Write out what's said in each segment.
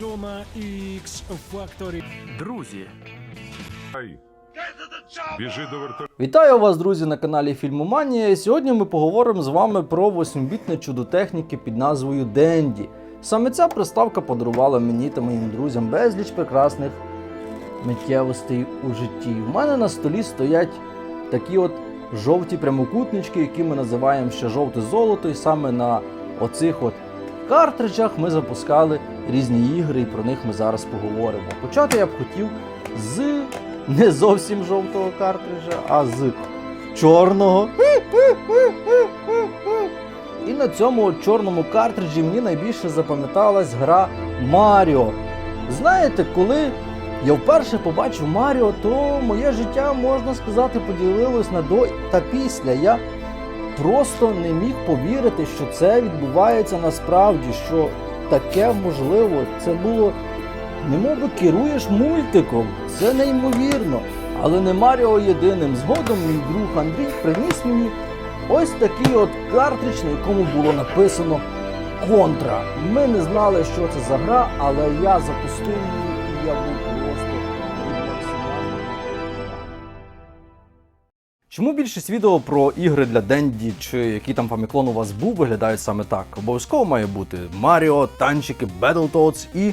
на X Factory. Друзі, Ай. Біжи до вертольоту. Вітаю вас, друзі, на каналі Фільмоманія. Сьогодні ми поговоримо з вами про 8-бітне чудо техніки під назвою Денді. Саме ця приставка подарувала мені та моїм друзям безліч прекрасних миттєвостей у житті. У мене на столі стоять такі от жовті прямокутнички, які ми називаємо ще жовте золото, і саме на оцих от картриджах ми запускали різні ігри, і про них ми зараз поговоримо. Почати я б хотів з не зовсім жовтого картриджа, а з чорного. І на цьому чорному картриджі мені найбільше запам'яталась гра Маріо. Знаєте, коли я вперше побачив Маріо, то моє життя, можна сказати, поділилось на до та після. Я просто не міг повірити, що це відбувається насправді, що таке можливо. Це було немов би керуєш мультиком. Це неймовірно. Але не Маріо єдиним. Згодом мій друг Андрій приніс мені ось такий от картридж, на якому було написано Контра. Ми не знали, що це за гра, але я запустив її і я був Чому більшість відео про ігри для Денді чи який там фаміклон у вас був, виглядають саме так? Обов'язково має бути Маріо, танчики, Battletoads і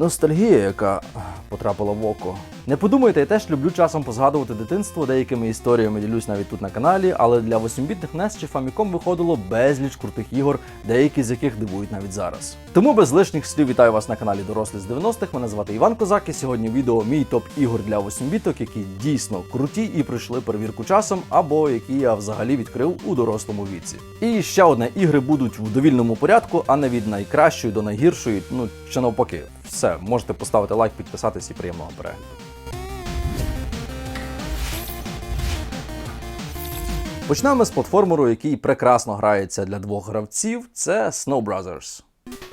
ностальгія, яка потрапила в око. Не подумайте, я теж люблю часом позгадувати дитинство, деякими історіями ділюсь навіть тут на каналі, але для 8-бітних NES чи Famicom виходило безліч крутих ігор, деякі з яких дивують навіть зараз. Тому без лишніх слів вітаю вас на каналі Дорослі з 90-х. Мене звати Іван Козак, і сьогодні відео мій топ ігор для 8-біток, які дійсно круті і пройшли перевірку часом, або які я взагалі відкрив у дорослому віці. І ще одне ігри будуть в довільному порядку, а не від найкращої до найгіршої, ну чи навпаки. Все, можете поставити лайк, підписатись і приємного перегляду. Почнемо з платформеру, який прекрасно грається для двох гравців. Це Snow Brothers.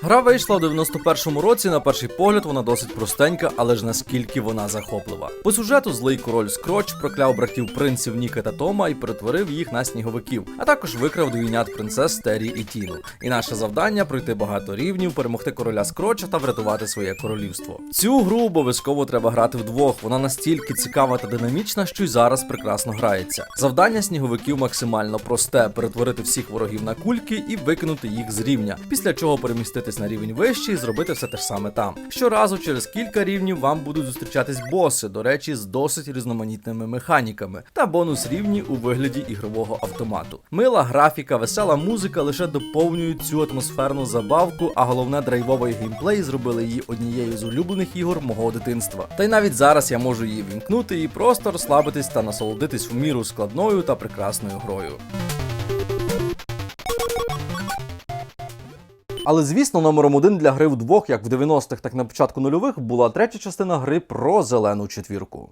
Гра вийшла у 91-му році. На перший погляд вона досить простенька, але ж наскільки вона захоплива. По сюжету злий король Скроч прокляв братів принців Ніка та Тома і перетворив їх на сніговиків, а також викрав двійнят принцес Тері і Тіну. І наше завдання пройти багато рівнів, перемогти короля Скроча та врятувати своє королівство. Цю гру обов'язково треба грати вдвох. Вона настільки цікава та динамічна, що й зараз прекрасно грається. Завдання сніговиків максимально просте: перетворити всіх ворогів на кульки і викинути їх з рівня, після чого переміститись на рівень вище і зробити все те ж саме там. Щоразу через кілька рівнів вам будуть зустрічатись боси, до речі, з досить різноманітними механіками, та бонус рівні у вигляді ігрового автомату. Мила графіка, весела музика лише доповнюють цю атмосферну забавку, а головне драйвовий геймплей зробили її однією з улюблених ігор мого дитинства. Та й навіть зараз я можу її вімкнути і просто розслабитись та насолодитись в міру складною та прекрасною грою. Але звісно, номером один для гри вдвох, як в 90-х, так на початку нульових, була третя частина гри про зелену четвірку.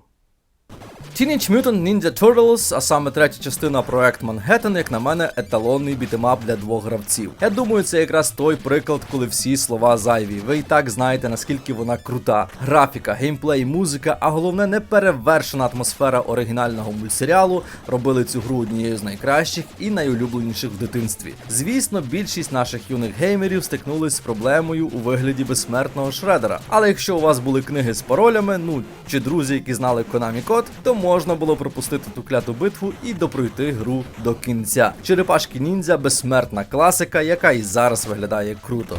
Teenage Mutant Ninja Turtles, а саме третя частина проект Манхеттен, як на мене, еталонний бітемап для двох гравців. Я думаю, це якраз той приклад, коли всі слова зайві. Ви і так знаєте, наскільки вона крута. Графіка, геймплей, музика, а головне неперевершена атмосфера оригінального мультсеріалу робили цю гру однією з найкращих і найулюбленіших в дитинстві. Звісно, більшість наших юних геймерів стикнулись з проблемою у вигляді безсмертного шредера. Але якщо у вас були книги з паролями, ну чи друзі, які знали Konami код, то можна було пропустити ту кляту битву і допройти гру до кінця. Черепашки ніндзя безсмертна класика, яка і зараз виглядає круто.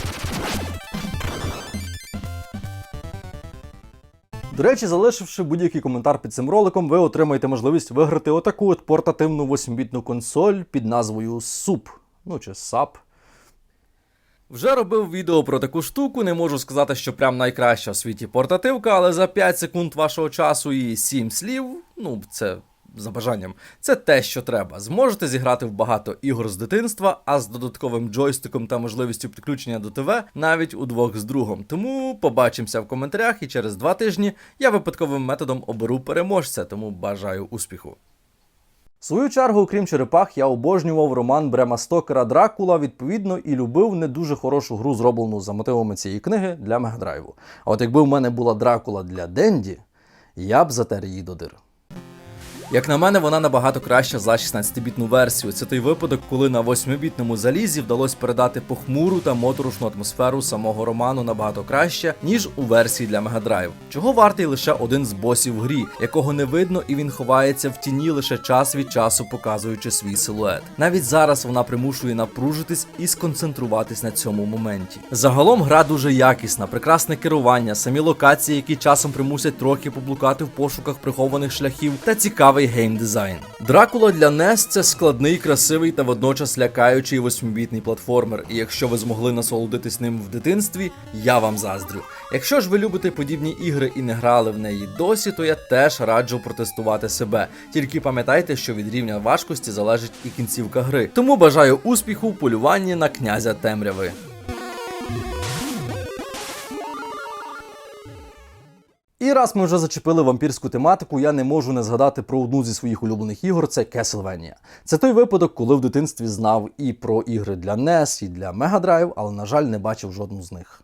До речі, залишивши будь-який коментар під цим роликом, ви отримаєте можливість виграти отаку от портативну 8-бітну консоль під назвою SUP. Ну чи SAP. Вже робив відео про таку штуку, не можу сказати, що прям найкраща в світі портативка, але за 5 секунд вашого часу і 7 слів, ну це за бажанням, це те, що треба. Зможете зіграти в багато ігор з дитинства, а з додатковим джойстиком та можливістю підключення до ТВ навіть удвох з другом. Тому побачимося в коментарях, і через два тижні я випадковим методом оберу переможця, тому бажаю успіху. В свою чергу, крім черепах, я обожнював роман Брема Стокера Дракула, відповідно, і любив не дуже хорошу гру, зроблену за мотивами цієї книги для Мегадрайву. А от якби в мене була Дракула для Денді, я б затер її до дир. Як на мене, вона набагато краща за 16-бітну версію. Це той випадок, коли на 8-бітному залізі вдалося передати похмуру та моторошну атмосферу самого роману набагато краще, ніж у версії для Drive. Чого вартий лише один з босів в грі, якого не видно і він ховається в тіні лише час від часу, показуючи свій силует. Навіть зараз вона примушує напружитись і сконцентруватись на цьому моменті. Загалом гра дуже якісна, прекрасне керування, самі локації, які часом примусять трохи поблукати в пошуках прихованих шляхів, та цікавий геймдизайн. Дракула для NES – це складний, красивий та водночас лякаючий восьмибітний платформер. І якщо ви змогли насолодитись ним в дитинстві, я вам заздрю. Якщо ж ви любите подібні ігри і не грали в неї досі, то я теж раджу протестувати себе. Тільки пам'ятайте, що від рівня важкості залежить і кінцівка гри. Тому бажаю успіху полюванні на князя темряви. І раз ми вже зачепили вампірську тематику, я не можу не згадати про одну зі своїх улюблених ігор це Castlevania. Це той випадок, коли в дитинстві знав і про ігри для NES, і для Mega Drive, але, на жаль, не бачив жодну з них.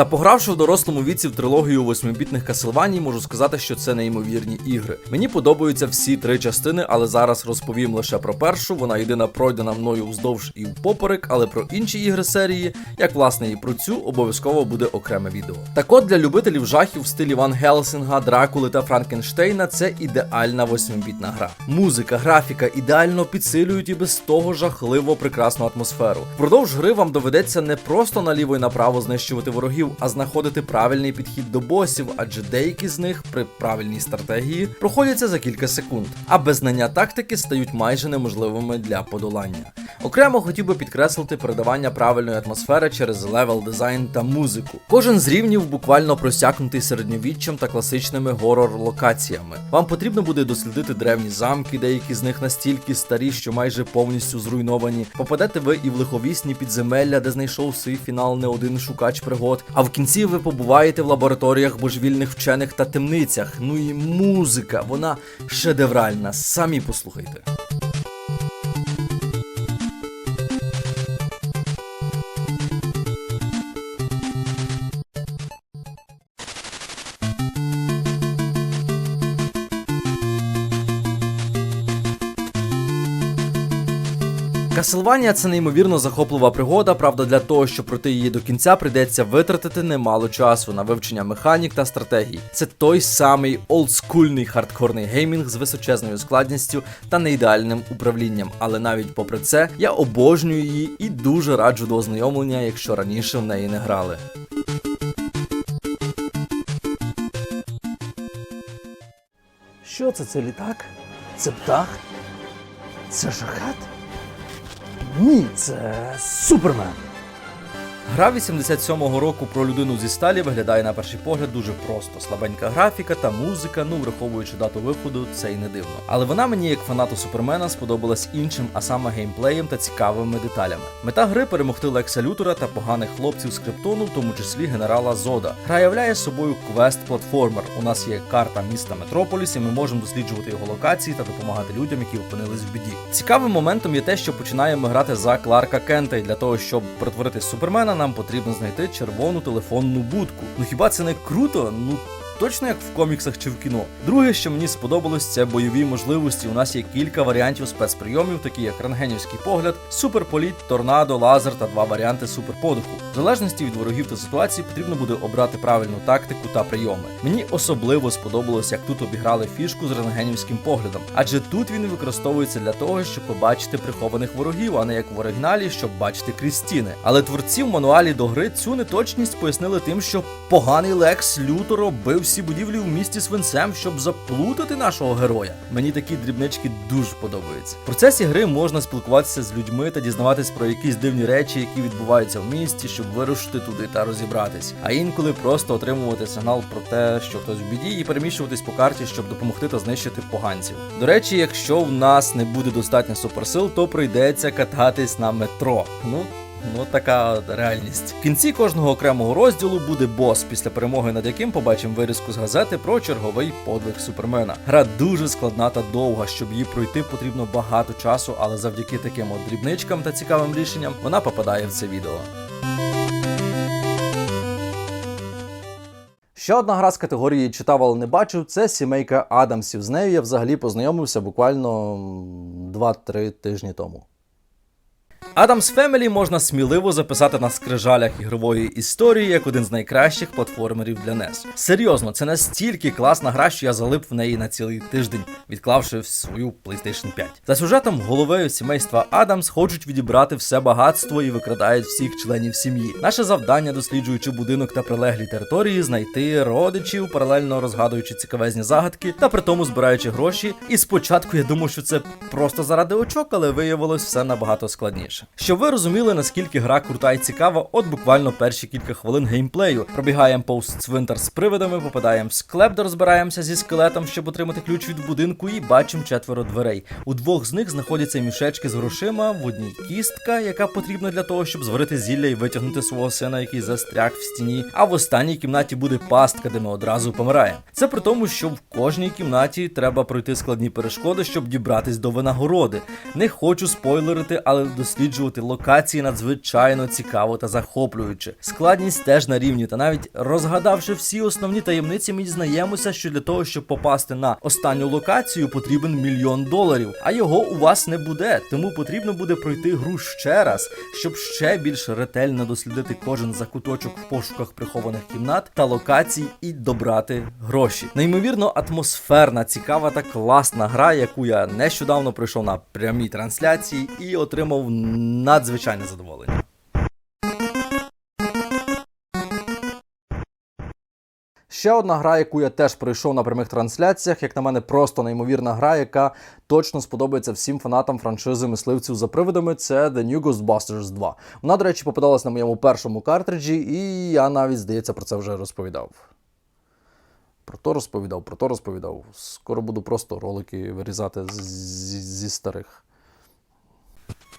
Та погравши в дорослому віці в трилогію восьмибітних Castlevania, можу сказати, що це неймовірні ігри. Мені подобаються всі три частини, але зараз розповім лише про першу. Вона єдина пройдена мною вздовж і впоперек, але про інші ігри серії, як власне і про цю, обов'язково буде окреме відео. Так от для любителів жахів в стилі Ван Гелсінга, Дракули та Франкенштейна це ідеальна восьмибітна гра. Музика, графіка ідеально підсилюють і без того жахливо прекрасну атмосферу. Впродовж гри вам доведеться не просто наліво і направо знищувати ворогів, а знаходити правильний підхід до босів, адже деякі з них при правильній стратегії проходяться за кілька секунд, а без знання тактики стають майже неможливими для подолання. Окремо хотів би підкреслити передавання правильної атмосфери через левел дизайн та музику. Кожен з рівнів буквально просякнутий середньовіччям та класичними горор-локаціями. Вам потрібно буде дослідити древні замки, деякі з них настільки старі, що майже повністю зруйновані. Попадете ви і в лиховісні підземелля, де знайшов свій фінал не один шукач пригод. А в кінці ви побуваєте в лабораторіях божевільних вчених та темницях. Ну і музика, вона шедевральна. Самі послухайте. Castlevania – це неймовірно захоплива пригода. Правда, для того, щоб пройти її до кінця, прийдеться витратити немало часу на вивчення механік та стратегій. Це той самий олдскульний хардкорний геймінг з височезною складністю та неідеальним управлінням. Але навіть попри це, я обожнюю її і дуже раджу до ознайомлення, якщо раніше в неї не грали. Що це? Це літак? Це птах? Це шахет? Ні, Супермен. Гра 87-го року про людину зі сталі виглядає на перший погляд дуже просто. Слабенька графіка та музика, ну враховуючи дату виходу, це й не дивно. Але вона мені, як фанату Супермена, сподобалась іншим, а саме геймплеєм та цікавими деталями. Мета гри перемогти Лекса Лютера та поганих хлопців з Криптону, в тому числі генерала Зода. Гра являє собою квест-платформер. У нас є карта міста Метрополіс, і ми можемо досліджувати його локації та допомагати людям, які опинились в біді. Цікавим моментом є те, що починаємо грати за Кларка Кента, і для того, щоб перетворити Супермена, нам потрібно знайти червону телефонну будку. Ну хіба це не круто? Ну. Точно як в коміксах чи в кіно. Друге, що мені сподобалось, це бойові можливості. У нас є кілька варіантів спецприйомів, такі як рентгенівський погляд, суперполіт, торнадо, лазер та два варіанти суперподиху. В залежності від ворогів та ситуації потрібно буде обрати правильну тактику та прийоми. Мені особливо сподобалось, як тут обіграли фішку з рентгенівським поглядом, адже тут він використовується для того, щоб побачити прихованих ворогів, а не як в оригіналі, щоб бачити крізь стіни. Але творці в мануалі до гри цю неточність пояснили тим, що поганий Лекс люто робив всі будівлі в місті свинцем, щоб заплутати нашого героя. Мені такі дрібнички дуже подобаються. В процесі гри можна спілкуватися з людьми та дізнаватись про якісь дивні речі, які відбуваються в місті, щоб вирушити туди та розібратись. А інколи просто отримувати сигнал про те, що хтось в біді, і переміщуватись по карті, щоб допомогти та знищити поганців. До речі, якщо в нас не буде достатньо суперсил, то прийдеться кататись на метро. Ну. Ну, така реальність. В кінці кожного окремого розділу буде бос, після перемоги над яким побачимо вирізку з газети про черговий подвиг Супермена. Гра дуже складна та довга. Щоб її пройти, потрібно багато часу, але завдяки таким от дрібничкам та цікавим рішенням вона попадає в це відео. Ще одна гра з категорії читав, але не бачив це сімейка Адамсів. З нею я взагалі познайомився буквально 2-3 тижні тому. Адамс Family можна сміливо записати на скрижалях ігрової історії як один з найкращих платформерів для NES. Серйозно, це настільки класна гра, що я залип в неї на цілий тиждень, відклавши свою PlayStation 5. За сюжетом голови сімейства Адамс хочуть відібрати все багатство і викрадають всіх членів сім'ї. Наше завдання, досліджуючи будинок та прилеглі території, знайти родичів, паралельно розгадуючи цікавезні загадки та при тому збираючи гроші. І спочатку я думав, що це просто заради очок, але виявилось все набагато складніше. Щоб ви розуміли, наскільки гра крута і цікава, от буквально перші кілька хвилин геймплею. Пробігаємо повз цвинтар з привидами, попадаємо в склеп, де розбираємося зі скелетом, щоб отримати ключ від будинку, і бачимо четверо дверей. У двох з них знаходяться мішечки з грошима, в одній кістка, яка потрібна для того, щоб зварити зілля і витягнути свого сина, який застряг в стіні. А в останній кімнаті буде пастка, де ми одразу помираємо. Це при тому, що в кожній кімнаті треба пройти складні перешкоди, щоб дібратись до винагороди. Не хочу спойлерити, але досліджувати локації надзвичайно цікаво та захоплююче. Складність теж на рівні, та навіть розгадавши всі основні таємниці, ми дізнаємося, що для того, щоб попасти на останню локацію, потрібен мільйон доларів. А його у вас не буде, тому потрібно буде пройти гру ще раз, щоб ще більш ретельно дослідити кожен закуточок в пошуках прихованих кімнат та локацій і добрати гроші. Неймовірно атмосферна, цікава та класна гра, яку я нещодавно пройшов на прямій трансляції і отримав надзвичайне задоволення. Ще одна гра, яку я теж пройшов на прямих трансляціях, як на мене, просто неймовірна гра, яка точно сподобається всім фанатам франшизи мисливців за привидами. Це The New Ghostbusters 2. Вона, до речі, попадалась на моєму першому картриджі, і я навіть, здається, про це вже розповідав. Про то розповідав, про то розповідав. Скоро буду просто ролики вирізати зі, старих.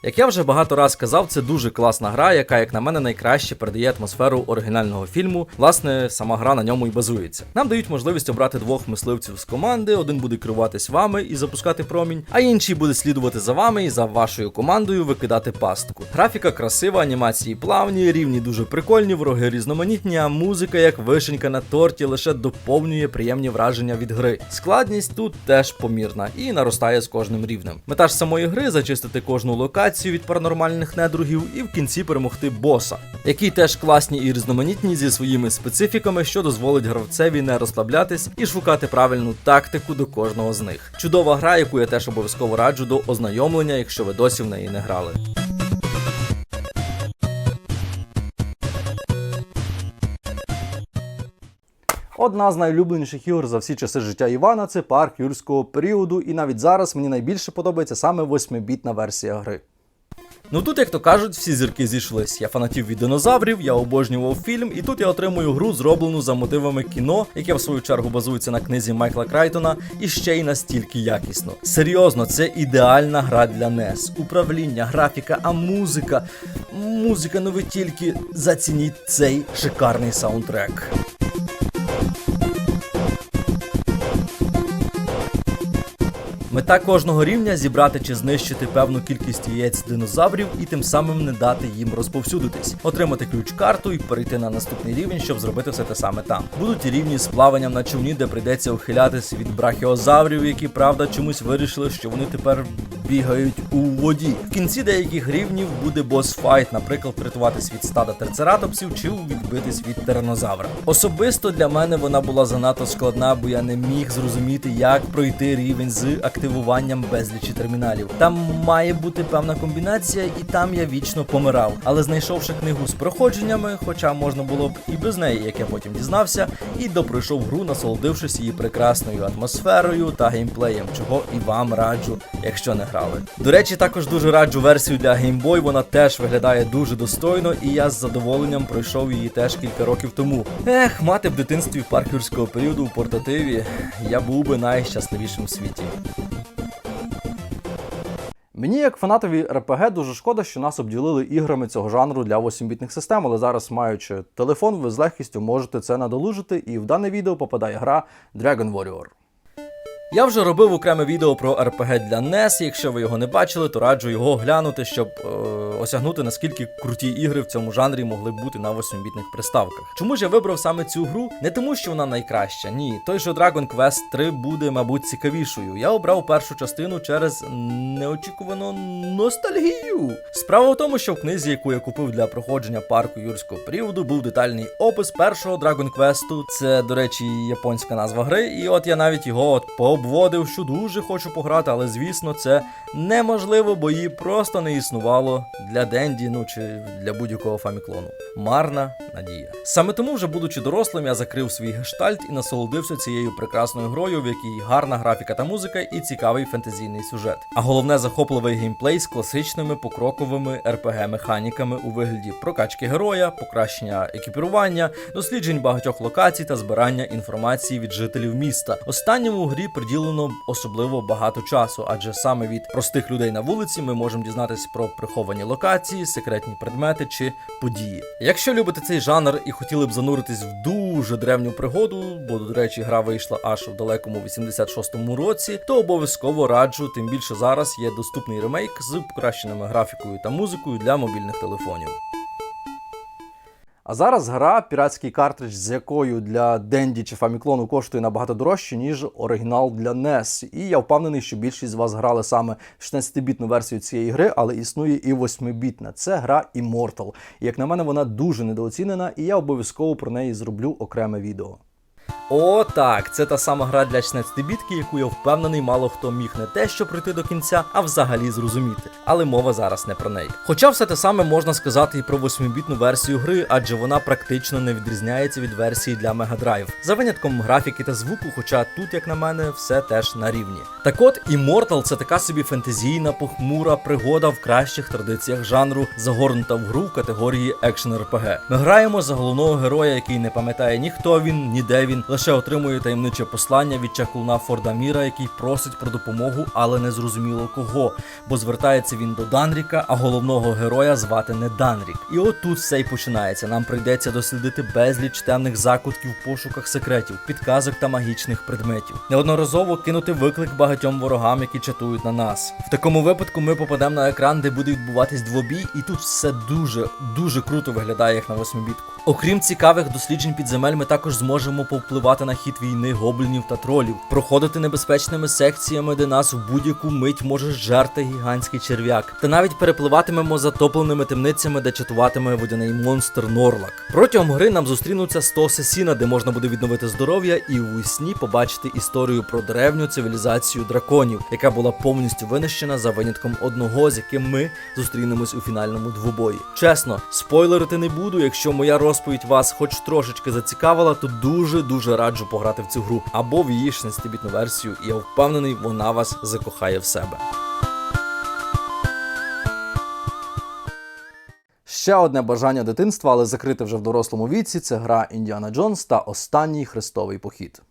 Як я вже багато раз казав, це дуже класна гра, яка, як на мене, найкраще передає атмосферу оригінального фільму. Власне, сама гра на ньому і базується. Нам дають можливість обрати двох мисливців з команди. Один буде керуватись вами і запускати промінь, а інший буде слідувати за вами і за вашою командою викидати пастку. Графіка красива, анімації плавні, рівні дуже прикольні, вороги різноманітні, а музика, як вишенька на торті, лише доповнює приємні враження від гри. Складність тут теж помірна і наростає з кожним рівнем. Мета ж самої гри зачистити кожну локацію від паранормальних недругів і в кінці перемогти боса, які теж класні і різноманітні зі своїми специфіками, що дозволить гравцеві не розслаблятись і шукати правильну тактику до кожного з них. Чудова гра, яку я теж обов'язково раджу до ознайомлення, якщо ви досі в неї не грали. Одна з найулюбленіших ігор за всі часи життя Івана це парк юрського періоду, і навіть зараз мені найбільше подобається саме 8-бітна версія гри. Ну тут, як то кажуть, всі зірки зійшлись. Я фанатів від динозаврів, я обожнював фільм, і тут я отримую гру, зроблену за мотивами кіно, яке в свою чергу базується на книзі Майкла Крайтона, і ще й настільки якісно. Серйозно, це ідеальна гра для NES. Управління, графіка, а музика. Музика, ну ви тільки зацініть цей шикарний саундтрек. Мета кожного рівня зібрати чи знищити певну кількість яєць динозаврів і тим самим не дати їм розповсюдитись, отримати ключ-карту і перейти на наступний рівень, щоб зробити все те саме там. Будуть рівні з плаванням на човні, де прийдеться ухилятись від брахіозаврів, які правда чомусь вирішили, що вони тепер бігають у воді. В кінці деяких рівнів буде босс-файт, наприклад, врятуватись від стада терцератопсів чи відбитись від тиранозавра. Особисто для мене вона була занадто складна, бо я не міг зрозуміти, як пройти рівень з активуванням безлічі терміналів. Там має бути певна комбінація, і там я вічно помирав. Але знайшовши книгу з проходженнями, хоча можна було б і без неї, як я потім дізнався, і допройшов гру, насолодившись її прекрасною атмосферою та геймплеєм, чого і вам раджу, якщо не грали. До речі, також дуже раджу версію для Game Boy, вона теж виглядає дуже достойно, і я з задоволенням пройшов її теж кілька років тому. Ех, мати в дитинстві парк юрського періоду у портативі, я був би найщасливішим в світі. Мені, як фанатові РПГ, дуже шкода, що нас обділили іграми цього жанру для 8-бітних систем, але зараз, маючи телефон, ви з легкістю можете це надолужити, і в дане відео попадає гра Dragon Warrior. Я вже робив окреме відео про RPG для NES, Якщо ви його не бачили, то раджу його глянути, щоб е, осягнути наскільки круті ігри в цьому жанрі могли б бути на 8-бітних приставках. Чому ж я вибрав саме цю гру? Не тому, що вона найкраща. Ні, той же Dragon Quest 3 буде, мабуть, цікавішою. Я обрав першу частину через неочікувану ностальгію. Справа в тому, що в книзі, яку я купив для проходження парку юрського періоду, був детальний опис першого Dragon Quest. Це, до речі, японська назва гри. І от я навіть його от пообводив, що дуже хочу пограти, але звісно, це неможливо, бо її просто не існувало для Денді, ну чи для будь-якого фаміклону. Марна надія. Саме тому, вже будучи дорослим, я закрив свій гештальт і насолодився цією прекрасною грою, в якій гарна графіка та музика і цікавий фентезійний сюжет. А головне захопливий геймплей з класичними покроковими RPG-механіками у вигляді прокачки героя, покращення екіпірування, досліджень багатьох локацій та збирання інформації від жителів міста. Останньому у грі приділено особливо багато часу, адже саме від простих людей на вулиці ми можемо дізнатися про приховані локації, секретні предмети чи події. Якщо любите цей жанр і хотіли б зануритись в дуже древню пригоду, бо, до речі, гра вийшла аж в далекому 86-му році, то обов'язково раджу, тим більше зараз є доступний ремейк з покращеними графікою та музикою для мобільних телефонів. А зараз гра, піратський картридж, з якою для Денді чи Фаміклону коштує набагато дорожче, ніж оригінал для NES. І я впевнений, що більшість з вас грали саме 16-бітну версію цієї гри, але існує і 8-бітна. Це гра Immortal. І як на мене, вона дуже недооцінена, і я обов'язково про неї зроблю окреме відео. О, так, це та сама гра для 16-бітки, яку я впевнений, мало хто міг не те, що пройти до кінця, а взагалі зрозуміти. Але мова зараз не про неї. Хоча все те саме можна сказати і про 8-бітну версію гри, адже вона практично не відрізняється від версії для Drive. За винятком графіки та звуку, хоча тут, як на мене, все теж на рівні. Так от, Immortal це така собі фентезійна, похмура пригода в кращих традиціях жанру, загорнута в гру в категорії екшен RPG. Ми граємо за головного героя, який не пам'ятає ні хто він, ні де лише отримує таємниче послання від чаклуна Форда Міра, який просить про допомогу, але не зрозуміло кого. Бо звертається він до Данріка, а головного героя звати не Данрік. І от тут все й починається. Нам прийдеться дослідити безліч темних закутків в пошуках секретів, підказок та магічних предметів. Неодноразово кинути виклик багатьом ворогам, які чатують на нас. В такому випадку ми попадемо на екран, де буде відбуватись двобій, і тут все дуже дуже круто виглядає як на восьмибітку. Окрім цікавих досліджень підземель, ми також зможемо повпливати на хід війни гоблінів та тролів, проходити небезпечними секціями, де нас в будь-яку мить може жерти гігантський черв'як, та навіть перепливатимемо затопленими темницями, де чатуватиме водяний монстр Норлак. Протягом гри нам зустрінуться 100 сесіна, де можна буде відновити здоров'я і у сні побачити історію про древню цивілізацію драконів, яка була повністю винищена за винятком одного, з яким ми зустрінемось у фінальному двобої. Чесно, спойлерити не буду. Якщо моя розповідь вас хоч трошечки зацікавила, то дуже дуже раджу пограти в цю гру або в її 16-бітну версію. І я впевнений, вона вас закохає в себе. Ще одне бажання дитинства, але закрите вже в дорослому віці, це гра Індіана Джонс та останній хрестовий похід.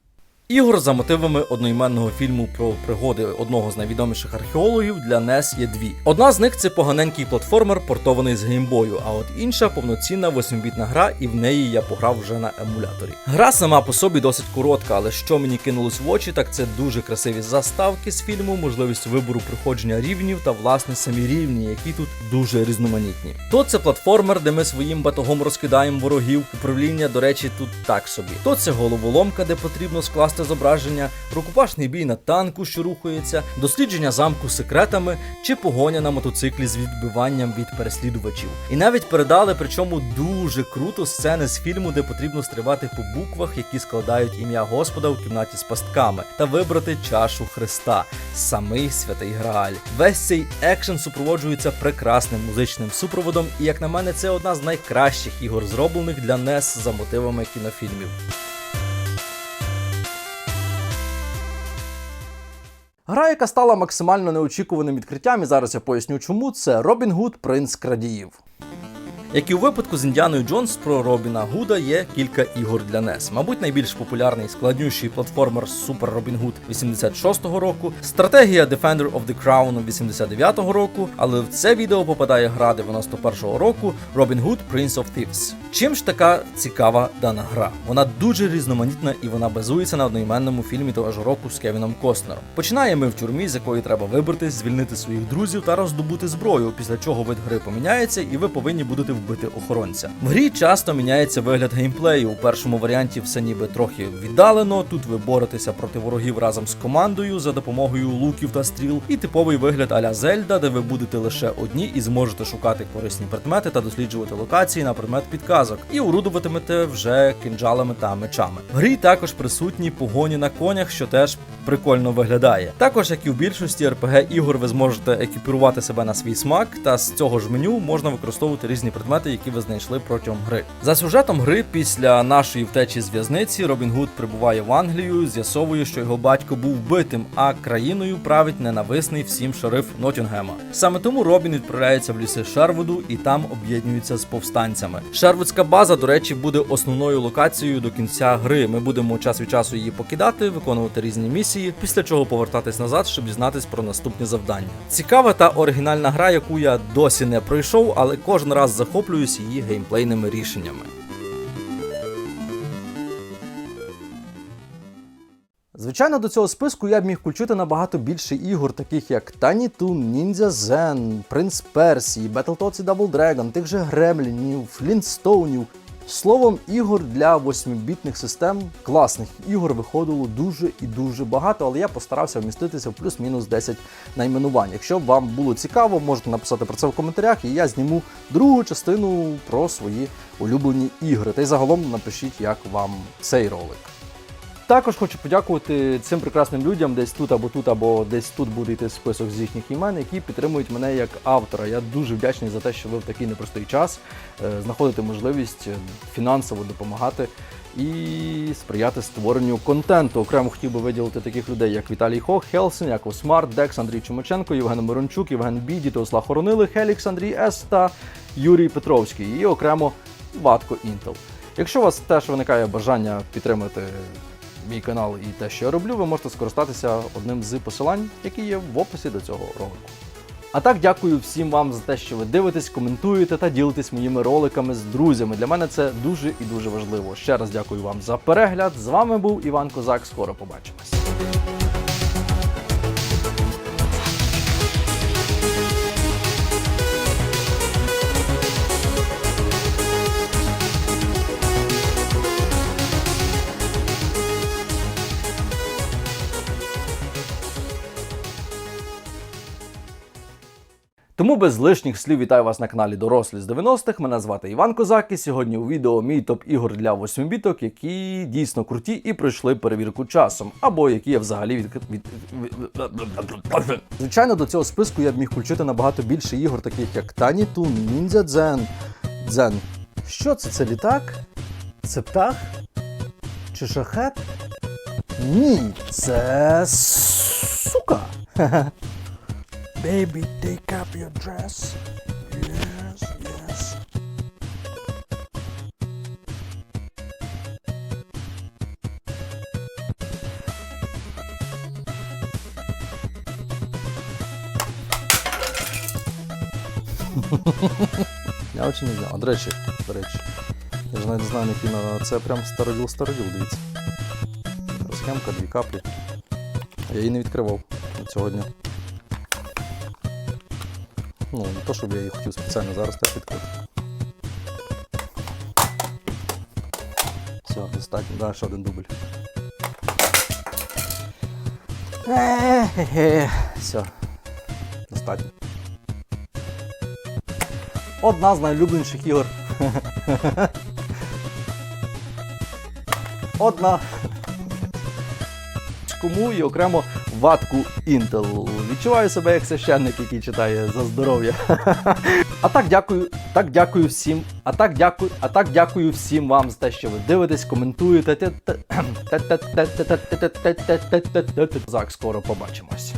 Ігор за мотивами одноіменного фільму про пригоди одного з найвідоміших археологів для NES є дві. Одна з них це поганенький платформер, портований з геймбою, а от інша повноцінна 8-бітна гра, і в неї я пограв вже на емуляторі. Гра сама по собі досить коротка, але що мені кинулось в очі, так це дуже красиві заставки з фільму, можливість вибору проходження рівнів та власне самі рівні, які тут дуже різноманітні. То це платформер, де ми своїм батогом розкидаємо ворогів. Управління, до речі, тут так собі. То це головоломка, де потрібно скласти зображення, рукопашний бій на танку, що рухається, дослідження замку секретами чи погоня на мотоциклі з відбиванням від переслідувачів. І навіть передали, причому дуже круто сцени з фільму, де потрібно стрибати по буквах, які складають ім'я Господа у кімнаті з пастками, та вибрати чашу Христа, самий святий Грааль. Весь цей екшен супроводжується прекрасним музичним супроводом, і як на мене, це одна з найкращих ігор, зроблених для NES за мотивами кінофільмів. Гра, яка стала максимально неочікуваним відкриттям, і зараз я поясню чому, це Робін Гуд Принц Крадіїв. Як і у випадку з Індіаною Джонс про Робіна Гуда є кілька ігор для NES. Мабуть, найбільш популярний складнющий платформер Super Robin Hood 86-го року, стратегія Defender of the Crown 89-го року, але в це відео попадає гра 91-го року Robin Hood Prince of Thieves. Чим ж така цікава дана гра? Вона дуже різноманітна і вона базується на одноіменному фільмі того ж року з Кевіном Костнером. Починаємо ми в тюрмі, з якої треба вибратись, звільнити своїх друзів та роздобути зброю, після чого вид гри поміняється, і ви повинні будете вбити охоронця. В грі часто міняється вигляд геймплею. У першому варіанті все ніби трохи віддалено. Тут ви боретеся проти ворогів разом з командою за допомогою луків та стріл, і типовий вигляд аля Зельда, де ви будете лише одні і зможете шукати корисні предмети та досліджувати локації на предмет підказок, і орудуватимете вже кинджалами та мечами. В грі також присутні погоні на конях, що теж прикольно виглядає. Також, як і в більшості rpg ігор, ви зможете екіпірувати себе на свій смак, та з цього ж меню можна використовувати різні предмети, які ви знайшли протягом гри. За сюжетом гри, після нашої втечі з в'язниці, Робін Гуд прибуває в Англію, з'ясовує, що його батько був вбитим, а країною править ненависний всім шериф Нотінгема. Саме тому Робін відправляється в ліси Шервуду і там об'єднується з повстанцями. Шервудська база, до речі, буде основною локацією до кінця гри. Ми будемо час від часу її покидати, виконувати різні місії, після чого повертатись назад, щоб дізнатись про наступні завдання. Цікава та оригінальна гра, яку я досі не пройшов, але кожен раз захоплююсь її геймплейними рішеннями. Звичайно, до цього списку я б міг включити набагато більше ігор, таких як Tiny Toon, Ninja Zen, Prince Percy, Battletoads і Double Dragon, тих же Гремлінів, Флінстоунів. Словом, ігор для 8-бітних систем, класних ігор виходило дуже і дуже багато, але я постарався вміститися в плюс-мінус 10 найменувань. Якщо вам було цікаво, можете написати про це в коментарях, і я зніму другу частину про свої улюблені ігри. Та й загалом напишіть, як вам цей ролик. Також хочу подякувати цим прекрасним людям, десь тут або тут, або десь тут буде йти список з їхніх імен, які підтримують мене як автора. Я дуже вдячний за те, що ви в такий непростий час е, знаходите можливість е, фінансово допомагати і сприяти створенню контенту. Окремо хотів би виділити таких людей, як Віталій Хох, Хелсен, Яков Смарт, Декс, Андрій Чумаченко, Євген Мирончук, Євген Біді, Тослав Хоронили, Хелікс, Андрій С та Юрій Петровський. І окремо Ватко Інтел. Якщо у вас теж виникає бажання підтримати мій канал і те, що я роблю, ви можете скористатися одним з посилань, які є в описі до цього ролику. А так, дякую всім вам за те, що ви дивитесь, коментуєте та ділитесь моїми роликами з друзями. Для мене це дуже і дуже важливо. Ще раз дякую вам за перегляд. З вами був Іван Козак. Скоро побачимось. Тому без лишніх слів вітаю вас на каналі Дорослі з 90-х. Мене звати Іван Козак, і сьогодні у відео мій топ ігор для 8 біток, які дійсно круті і пройшли перевірку часом, або які я взагалі від... від... Звичайно, до цього списку я б міг включити набагато більше ігор, таких як Tiny Toon, Ninja Zen. Дзен. Що це? Це літак? Це птах? Чи шахет? Ні, це сука. Baby, take up your dress. Yes, yes. Я очень не знаю. До речі, до речі. Я ж навіть не знаю, на який на це прям староділ староділ, дивіться. Схемка, дві каплі. Я її не відкривав дня. Ну, не то, щоб я її хотів спеціально зараз теж відкрити. Все, достатньо. Да, ще один дубль. Е-хе-хе. Все. Достатньо. Одна з найулюбленіших ігор. Одна. кому і окремо ватку Intel. Відчуваю себе як священник, який читає за здоров'я. А так дякую, так дякую всім. А так дякую, а так дякую всім вам за те, що ви дивитесь, коментуєте. Зак, скоро побачимось.